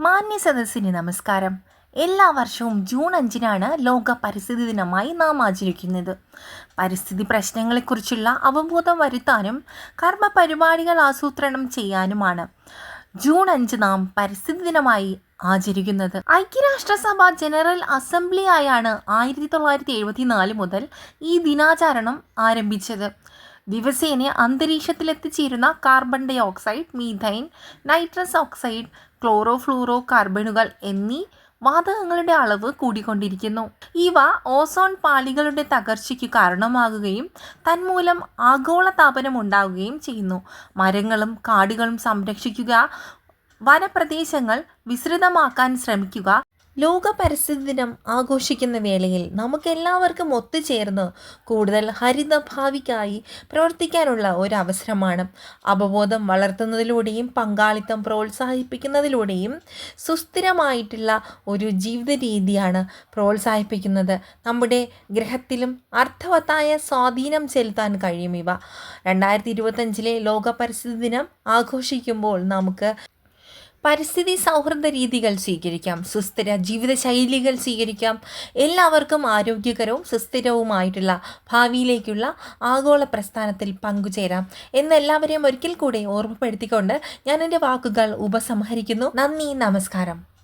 മാന്യ സദസ്സിന് നമസ്കാരം. എല്ലാ വർഷവും ജൂൺ അഞ്ചിനാണ് ലോക പരിസ്ഥിതി ദിനമായി നാം ആചരിക്കുന്നത്. പരിസ്ഥിതി പ്രശ്നങ്ങളെക്കുറിച്ചുള്ള അവബോധം വരുത്താനും കർമ്മ പരിപാടികൾ ആസൂത്രണം ചെയ്യാനുമാണ് ജൂൺ അഞ്ച് നാം പരിസ്ഥിതി ദിനമായി ആചരിക്കുന്നത്. ഐക്യരാഷ്ട്രസഭ ജനറൽ അസംബ്ലിയായാണ് ആയിരത്തി തൊള്ളായിരത്തി എഴുപത്തി നാല് മുതൽ ഈ ദിനാചരണം ആരംഭിച്ചത്. ദിവസേന അന്തരീക്ഷത്തിലെത്തിച്ചേരുന്ന carbon dioxide methane nitrous oxide chloro fluoro കാർബണുകൾ എന്നീ വാതകങ്ങളുടെ അളവ് കൂടിക്കൊണ്ടിരിക്കുന്നു. ഇവ ഓസോൺ പാളികളുടെ തകർച്ചയ്ക്ക് കാരണമാകുകയും തന്മൂലം ആഗോളതാപനം ഉണ്ടാവുകയും ചെയ്യുന്നു. മരങ്ങളും കാടുകളും സംരക്ഷിക്കുക വനപ്രദേശങ്ങൾ വിസൃതമാക്കാൻ ശ്രമിക്കുക ലോക പരിസ്ഥിതി ദിനം ആഘോഷിക്കുന്ന വേളയിൽ നമുക്കെല്ലാവർക്കും ഒത്തുചേർന്ന് കൂടുതൽ ഹരിത ഭാവിക്കായി പ്രവർത്തിക്കാനുള്ള ഒരു അവസരമാണ് അവബോധം വളർത്തുന്നതിലൂടെയും പങ്കാളിത്തം പ്രോത്സാഹിപ്പിക്കുന്നതിലൂടെയും സുസ്ഥിരമായിട്ടുള്ള ഒരു ജീവിത രീതിയാണ് പ്രോത്സാഹിപ്പിക്കുന്നത്. നമ്മുടെ ഗ്രഹത്തിലും അർത്ഥവത്തായ സ്വാധീനം ചെലുത്താൻ കഴിയും ഇവ. രണ്ടായിരത്തി ഇരുപത്തഞ്ചിലെ ലോക പരിസ്ഥിതി ദിനം ആഘോഷിക്കുമ്പോൾ നമുക്ക് പരിസ്ഥിതി സൗഹൃദ രീതികൾ സ്വീകരിക്കാം സുസ്ഥിര ജീവിതശൈലികൾ സ്വീകരിക്കാം. എല്ലാവർക്കും ആരോഗ്യകരവും സുസ്ഥിരവുമായിട്ടുള്ള ഭാവിയിലേക്കുള്ള ആഗോള പ്രസ്ഥാനത്തിൽ പങ്കുചേരാം. എന്ന് എല്ലാവരെയും ഒരിക്കൽ കൂടെ ഓർമ്മപ്പെടുത്തിക്കൊണ്ട് ഞാൻ എന്റെ വാക്കുകൾ ഉപസംഹരിക്കുന്നു. നന്ദി നമസ്കാരം.